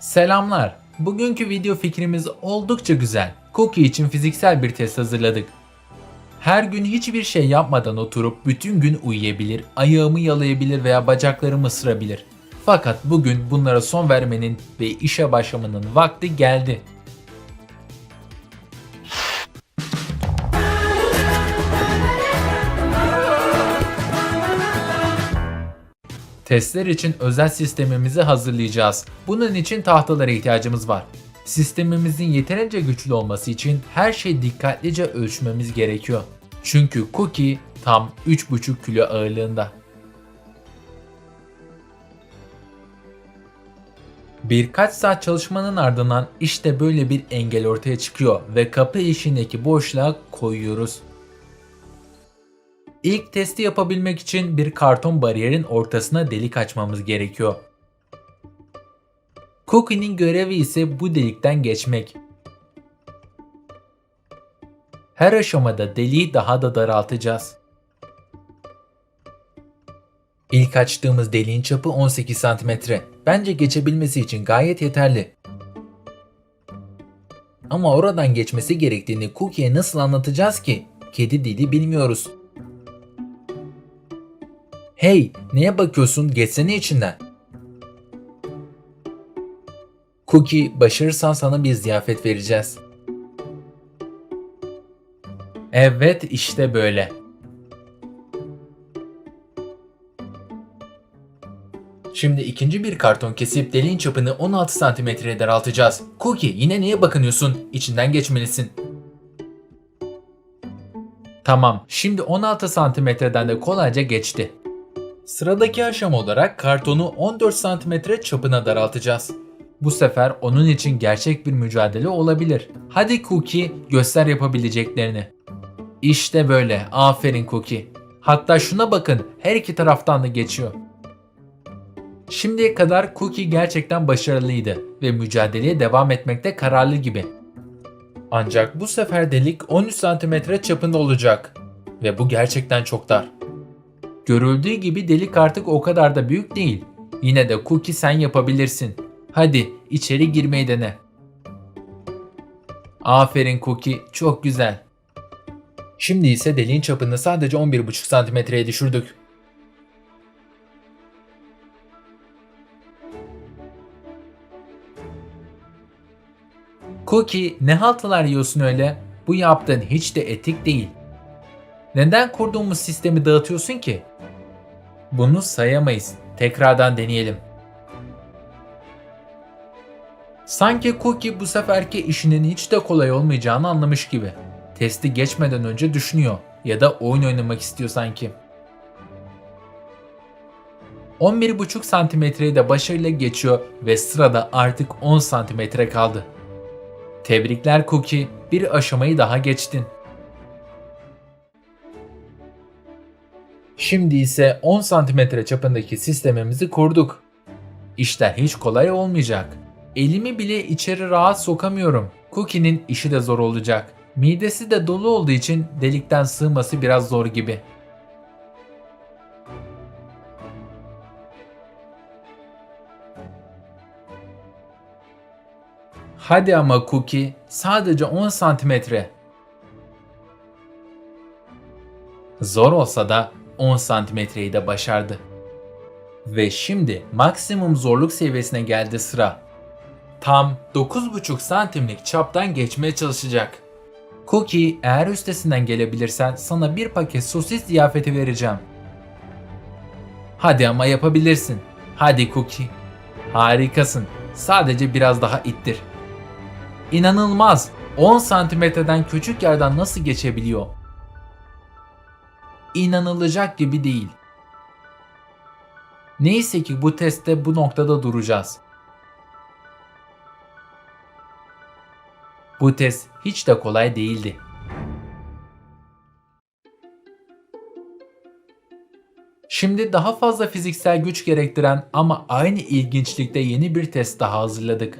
Selamlar. Bugünkü video fikrimiz oldukça güzel. Cookie için fiziksel bir test hazırladık. Her gün hiçbir şey yapmadan oturup bütün gün uyuyabilir, ayağımı yalayabilir veya bacaklarımı ısırabilir. Fakat bugün bunlara son vermenin ve işe başlamanın vakti geldi. Testler için özel sistemimizi hazırlayacağız. Bunun için tahtalara ihtiyacımız var. Sistemimizin yeterince güçlü olması için her şeyi dikkatlice ölçmemiz gerekiyor. Çünkü Cookie tam 3,5 kilo ağırlığında. Birkaç saat çalışmanın ardından işte böyle bir engel ortaya çıkıyor ve kapı işindeki boşluğa koyuyoruz. İlk testi yapabilmek için bir karton bariyerin ortasına delik açmamız gerekiyor. Cookie'nin görevi ise bu delikten geçmek. Her aşamada deliği daha da daraltacağız. İlk açtığımız deliğin çapı 18 cm. Bence geçebilmesi için gayet yeterli. Ama oradan geçmesi gerektiğini Cookie'ye nasıl anlatacağız ki? Kedi dili bilmiyoruz. Hey, neye bakıyorsun? Geçsene içinden. Cookie, başarırsan sana bir ziyafet vereceğiz. Evet, işte böyle. Şimdi ikinci bir karton kesip deliğin çapını 16 santimetreye daraltacağız. Cookie, yine neye bakınıyorsun? İçinden geçmelisin. Tamam, şimdi 16 santimetreden de kolayca geçti. Sıradaki aşama olarak kartonu 14 cm çapına daraltacağız. Bu sefer onun için gerçek bir mücadele olabilir. Hadi Cookie göster yapabileceklerini. İşte böyle. Aferin Cookie. Hatta şuna bakın her iki taraftan da geçiyor. Şimdiye kadar Cookie gerçekten başarılıydı ve mücadeleye devam etmekte kararlı gibi. Ancak bu sefer delik 13 cm çapında olacak. Ve bu gerçekten çok dar. Görüldüğü gibi delik artık o kadar da büyük değil. Yine de Cookie sen yapabilirsin. Hadi içeri girmeyi dene. Aferin Cookie, çok güzel. Şimdi ise deliğin çapını sadece 11,5 santimetreye düşürdük. Cookie ne haltılar yiyorsun öyle? Bu yaptığın hiç de etik değil. Neden kurduğumuz sistemi dağıtıyorsun ki? Bunu sayamayız. Tekrardan deneyelim. Sanki Cookie bu seferki işinin hiç de kolay olmayacağını anlamış gibi. Testi geçmeden önce düşünüyor ya da oyun oynamak istiyor sanki. 11,5 santimetreyi de başarıyla geçiyor ve sırada artık 10 santimetre kaldı. Tebrikler Cookie, bir aşamayı daha geçtin. Şimdi ise 10 santimetre çapındaki sistemimizi kurduk. İşler hiç kolay olmayacak. Elimi bile içeri rahat sokamıyorum. Cookie'nin işi de zor olacak. Midesi de dolu olduğu için delikten sığması biraz zor gibi. Hadi ama Cookie, sadece 10 santimetre. Zor olsa da 10 santimetreyi de başardı. Ve şimdi maksimum zorluk seviyesine geldi sıra. Tam 9,5 santimlik çaptan geçmeye çalışacak. Cookie eğer üstesinden gelebilirsen sana bir paket sosis ziyafeti vereceğim. Hadi ama yapabilirsin. Hadi Cookie. Harikasın. Sadece biraz daha ittir. İnanılmaz. 10 santimetreden küçük yerden nasıl geçebiliyor? İnanılacak gibi değil. Neyse ki bu testte bu noktada duracağız. Bu test hiç de kolay değildi. Şimdi daha fazla fiziksel güç gerektiren ama aynı ilginçlikte yeni bir test daha hazırladık.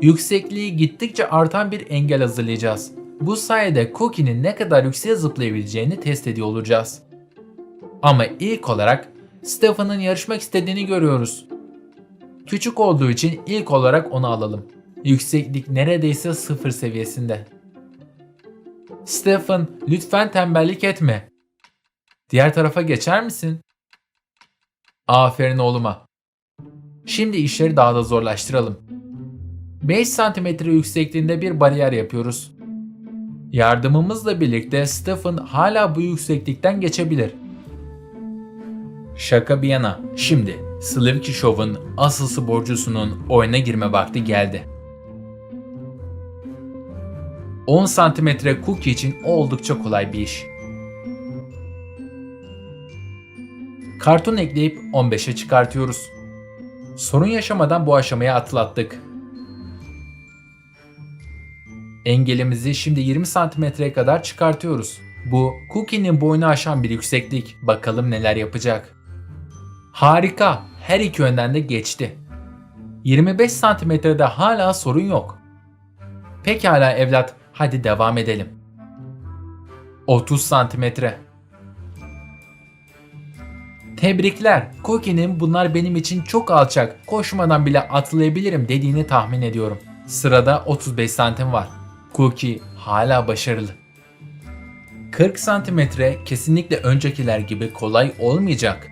Yüksekliği gittikçe artan bir engel hazırlayacağız. Bu sayede Cookie'nin ne kadar yükseğe zıplayabileceğini test ediyor olacağız. Ama ilk olarak Stefan'ın yarışmak istediğini görüyoruz. Küçük olduğu için ilk olarak onu alalım. Yükseklik neredeyse sıfır seviyesinde. Stefan, lütfen tembellik etme. Diğer tarafa geçer misin? Aferin oğluma. Şimdi işleri daha da zorlaştıralım. 5 santimetre yüksekliğinde bir bariyer yapıyoruz. Yardımımızla birlikte Stephen hala bu yükseklikten geçebilir. Şaka bir yana, şimdi Slivki Show'un asıl sporcusunun oyuna girme vakti geldi. 10 santimetre cookie için oldukça kolay bir iş. Karton ekleyip 15'e çıkartıyoruz. Sorun yaşamadan bu aşamaya atlattık. Engelimizi şimdi 20 santimetreye kadar çıkartıyoruz. Bu Cookie'nin boyunu aşan bir yükseklik. Bakalım neler yapacak. Harika. Her iki yönden de geçti. 25 santimetrede hala sorun yok. Pekala evlat, hadi devam edelim. 30 santimetre. Tebrikler. Cookie'nin bunlar benim için çok alçak, koşmadan bile atlayabilirim dediğini tahmin ediyorum. Sırada 35 santim var. Cookie hala başarılı. 40 santimetre kesinlikle öncekiler gibi kolay olmayacak.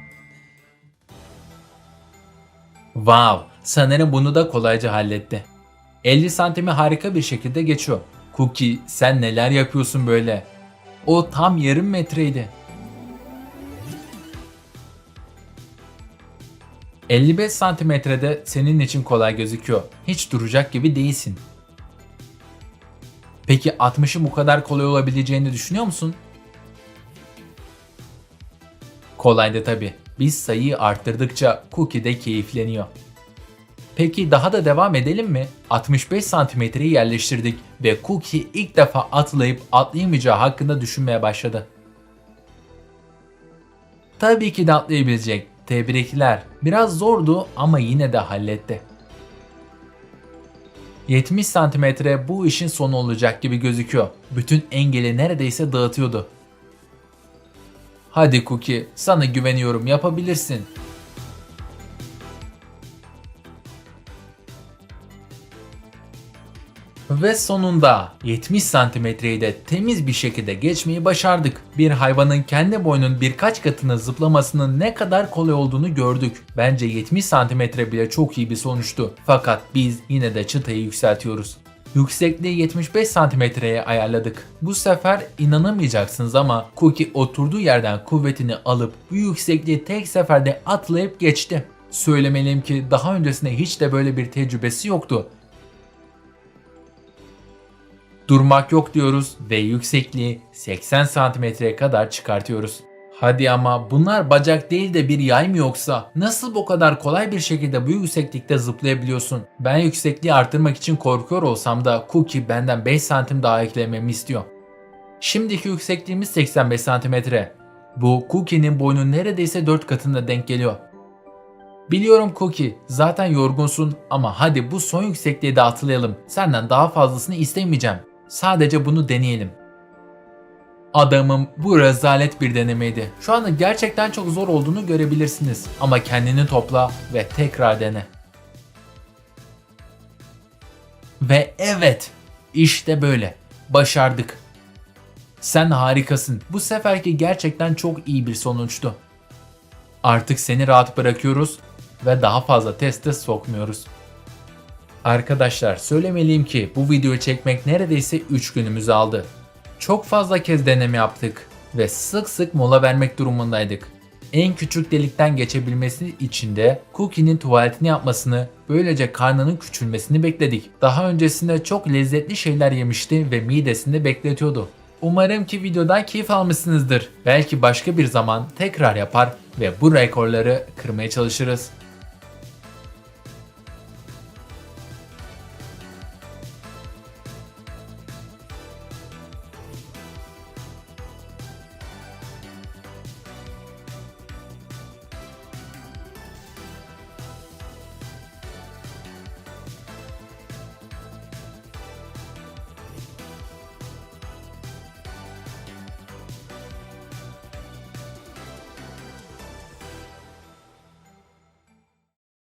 Wow, sanırım bunu da kolayca halletti. 50 santimi harika bir şekilde geçiyor. Cookie sen neler yapıyorsun böyle? O tam yarım metreydi. 55 santimetrede senin için kolay gözüküyor. Hiç duracak gibi değilsin. Peki 60'ın bu kadar kolay olabileceğini düşünüyor musun? Kolaydı tabi. Biz sayıyı arttırdıkça Cookie de keyifleniyor. Peki daha da devam edelim mi? 65 santimetreyi yerleştirdik ve Cookie ilk defa atlayıp atlayamayacağı hakkında düşünmeye başladı. Tabii ki de atlayabilecek. Tebrikler. Biraz zordu ama yine de halletti. 70 santimetre bu işin sonu olacak gibi gözüküyor. Bütün engeli neredeyse dağıtıyordu. Hadi Cookie, sana güveniyorum yapabilirsin. Ve sonunda 70 santimetreyi de temiz bir şekilde geçmeyi başardık. Bir hayvanın kendi boyunun birkaç katını zıplamasının ne kadar kolay olduğunu gördük. Bence 70 santimetre bile çok iyi bir sonuçtu. Fakat biz yine de çıtayı yükseltiyoruz. Yüksekliği 75 santimetreye ayarladık. Bu sefer inanamayacaksınız ama Cookie oturduğu yerden kuvvetini alıp bu yüksekliği tek seferde atlayıp geçti. Söylemeliyim ki daha öncesinde hiç de böyle bir tecrübesi yoktu. Durmak yok diyoruz ve yüksekliği 80 santimetreye kadar çıkartıyoruz. Hadi ama bunlar bacak değil de bir yay mı yoksa? Nasıl bu kadar kolay bir şekilde bu yükseklikte zıplayabiliyorsun? Ben yüksekliği arttırmak için korkuyor olsam da Cookie benden 5 santim daha eklememi istiyor. Şimdiki yüksekliğimiz 85 santimetre. Bu Cookie'nin boyunun neredeyse 4 katına denk geliyor. Biliyorum Cookie, zaten yorgunsun ama hadi bu son yüksekliğe de atlayalım. Senden daha fazlasını istemeyeceğim. Sadece bunu deneyelim. Adamım bu rezalet bir denemeydi. Şu anda gerçekten çok zor olduğunu görebilirsiniz. Ama kendini topla ve tekrar dene. Ve evet, işte böyle. Başardık. Sen harikasın. Bu seferki gerçekten çok iyi bir sonuçtu. Artık seni rahat bırakıyoruz ve daha fazla teste sokmuyoruz. Arkadaşlar söylemeliyim ki bu videoyu çekmek neredeyse 3 günümüzü aldı. Çok fazla kez deneme yaptık ve sık sık mola vermek durumundaydık. En küçük delikten geçebilmesi için de Cookie'nin tuvaletini yapmasını, böylece karnının küçülmesini bekledik. Daha öncesinde çok lezzetli şeyler yemişti ve midesinde bekletiyordu. Umarım ki videodan keyif almışsınızdır. Belki başka bir zaman tekrar yapar ve bu rekorları kırmaya çalışırız.